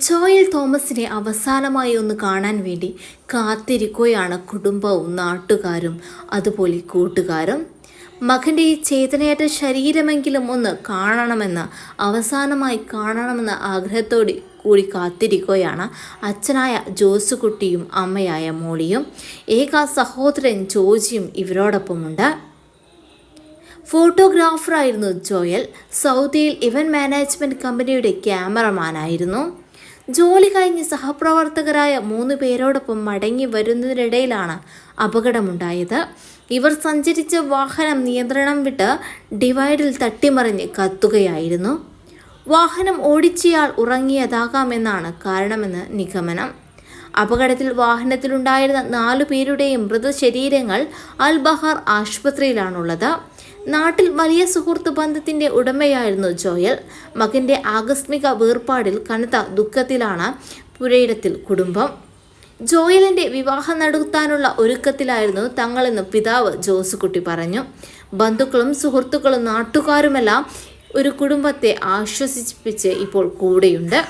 Joel തോമസിനെ അവസാനമായി ഒന്ന് കാണാൻ വേണ്ടി കാത്തിരിക്കുകയാണ് കുടുംബവും നാട്ടുകാരും അതുപോലെ കൂട്ടുകാരും. മകന്റെ ഈ ചേതനയേറ്റ ശരീരമെങ്കിലും ഒന്ന് കാണണമെന്ന് അവസാനമായി കാണണമെന്ന ആഗ്രഹത്തോടെ കൂടി കാത്തിരിക്കുകയാണ് അച്ഛനായ ജോസുകുട്ടിയും അമ്മയായ മോളിയും. ഏക സഹോദരൻ ജോജിയും ഇവരോടൊപ്പമുണ്ട്. ഫോട്ടോഗ്രാഫറായിരുന്നു ജോയൽ. സൗദിയിൽ ഇവൻ മാനേജ്മെന്റ് കമ്പനിയുടെ ക്യാമറമാനായിരുന്നു. ജോലി കഴിഞ്ഞ് സഹപ്രവർത്തകരായ മൂന്ന് പേരോടൊപ്പം മടങ്ങി വരുന്നതിനിടയിലാണ് അപകടമുണ്ടായത്. ഇവർ സഞ്ചരിച്ച വാഹനം നിയന്ത്രണം വിട്ട് ഡിവൈഡിൽ തട്ടിമറിഞ്ഞ് കത്തുകയായിരുന്നു. വാഹനം ഓടിച്ചയാൾ ഉറങ്ങിയതാകാമെന്നാണ് കാരണമെന്ന് നിഗമനം. അപകടത്തിൽ വാഹനത്തിലുണ്ടായിരുന്ന നാലു പേരുടെയും മൃതശരീരങ്ങൾ അൽ ബഹാർ ആശുപത്രിയിലാണുള്ളത്. നാട്ടിൽ വലിയ സുഹൃത്ത് ബന്ധത്തിന്റെ ഉടമയായിരുന്നു ജോയൽ. മകന്റെ ആകസ്മിക വേർപാടിൽ കനത്ത ദുഃഖത്തിലാണ് പുരയിടത്തിൽ കുടുംബം. ജോയലിന്റെ വിവാഹം നടത്താനുള്ള ഒരുക്കത്തിലായിരുന്നു തങ്ങളെന്ന് പിതാവ് ജോസുകുട്ടി പറഞ്ഞു. ബന്ധുക്കളും സുഹൃത്തുക്കളും നാട്ടുകാരുമെല്ലാം ഒരു കുടുംബത്തെ ആശ്വസിപ്പിച്ച് ഇപ്പോൾ കൂടെയുണ്ട്.